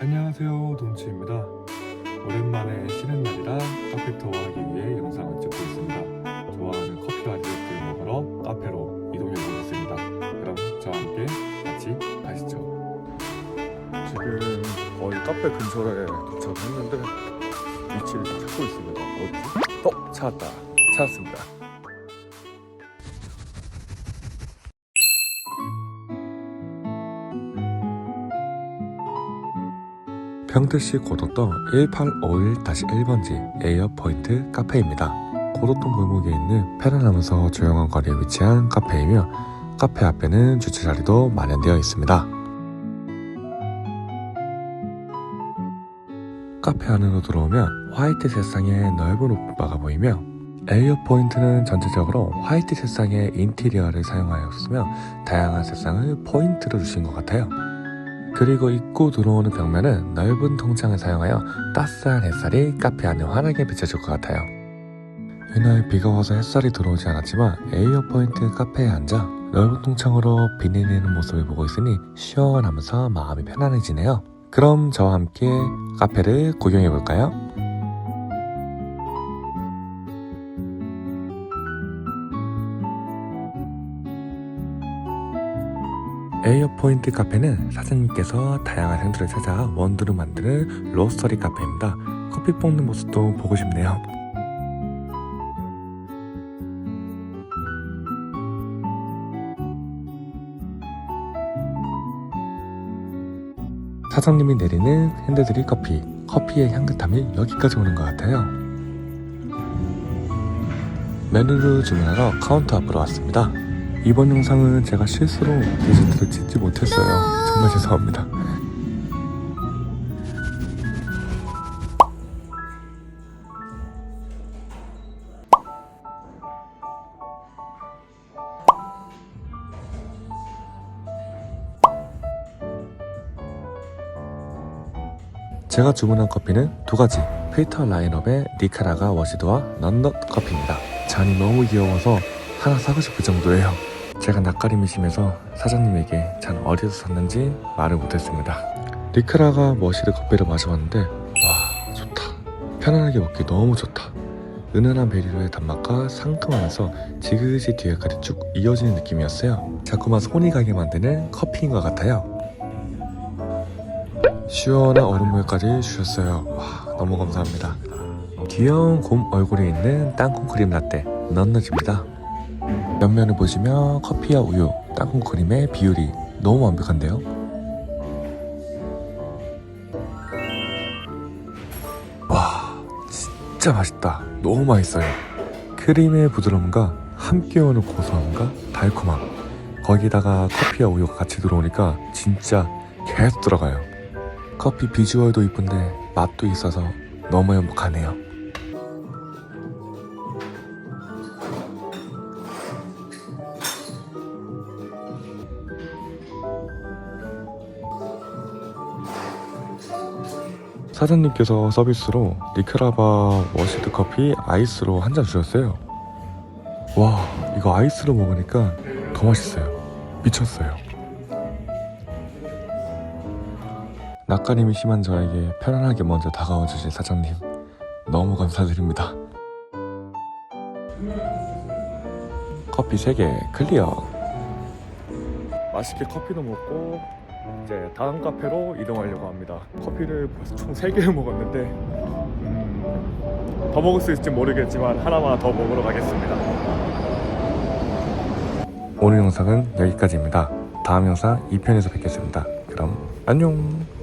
안녕하세요 돈치입니다 오랜만에 쉬는 날이라 카페 투어 하기 위해 영상을 찍고 있습니다 좋아하는 커피와 디저트를 먹으러 카페로 이동해 보겠습니다 그럼 저와 함께 같이 가시죠 지금 거의 카페 근처에 도착했는데 위치를 좀 찾고 있습니다. 어디? 어, 찾았다. 찾았습니다. 평택시 고덕동 1851-1번지 에어포인트 카페입니다. 고덕동 골목에 있는 편안하면서 조용한 거리에 위치한 카페이며 카페 앞에는 주차 자리도 마련되어 있습니다. 카페 안으로 들어오면 화이트 색상의 넓은 오프바가 보이며 에어포인트는 전체적으로 화이트 색상의 인테리어를 사용하였으며 다양한 색상을 포인트로 주신 것 같아요. 그리고 입구 들어오는 벽면은 넓은 통창을 사용하여 따스한 햇살이 카페 안에 환하게 비춰줄 것 같아요. 이날 비가 와서 햇살이 들어오지 않았지만 에이어포인트 카페에 앉아 넓은 통창으로 비 내리는 모습을 보고 있으니 시원하면서 마음이 편안해지네요. 그럼 저와 함께 카페를 구경해 볼까요? 에이어포인트 카페는 사장님께서 다양한 행주를 찾아 원두를 만드는 로스터리 카페입니다. 커피 볶는 모습도 보고 싶네요. 사장님이 내리는 핸드드립 커피, 커피의 향긋함이 여기까지 오는 것 같아요. 메뉴를 주문하러 카운터 앞으로 왔습니다. 이번 영상은 제가 실수로 디저트를 찍지 못했어요. 정말 죄송합니다. 제가 주문한 커피는 두 가지 필터 라인업의 니카라가 워시드와 넌넛 커피입니다. 잔이 너무 귀여워서 하나 사고 싶을 정도예요. 제가 낯가림이 심해서 사장님에게 잔 어디서 샀는지 말을 못했습니다. 리크라가 머시드 커피를 마셔봤는데 와 좋다. 편안하게 먹기 너무 좋다. 은은한 베리로의 단맛과 상큼하면서 지그시 뒤에까지 쭉 이어지는 느낌이었어요. 자꾸만 손이 가게 만드는 커피인 것 같아요. 시원한 얼음물까지 주셨어요. 와 너무 감사합니다. 귀여운 곰 얼굴에 있는 땅콩 크림 라떼 넌넛입니다. 옆면을 보시면 커피와 우유, 땅콩 크림의 비율이 너무 완벽한데요. 와, 진짜 맛있다. 너무 맛있어요. 크림의 부드러움과 함께 오는 고소함과 달콤함. 거기다가 커피와 우유가 같이 들어오니까 진짜 계속 들어가요. 커피 비주얼도 이쁜데 맛도 있어서 너무 행복하네요. 사장님께서 서비스로 니크라바 워시드 커피 아이스로 한 잔 주셨어요. 와, 이거 아이스로 먹으니까 더 맛있어요. 미쳤어요. 낯가림이 심한 저에게 편안하게 먼저 다가와 주신 사장님, 너무 감사드립니다. 커피 3개 클리어. 맛있게 커피도 먹고 이제 다음 카페로 이동하려고 합니다. 커피를 벌써 총 3개를 먹었는데 음, 더 먹을 수 있을지 모르겠지만 하나만 더 먹으러 가겠습니다. 오늘 영상은 여기까지입니다. 다음 영상 2편에서 뵙겠습니다. 그럼 안녕!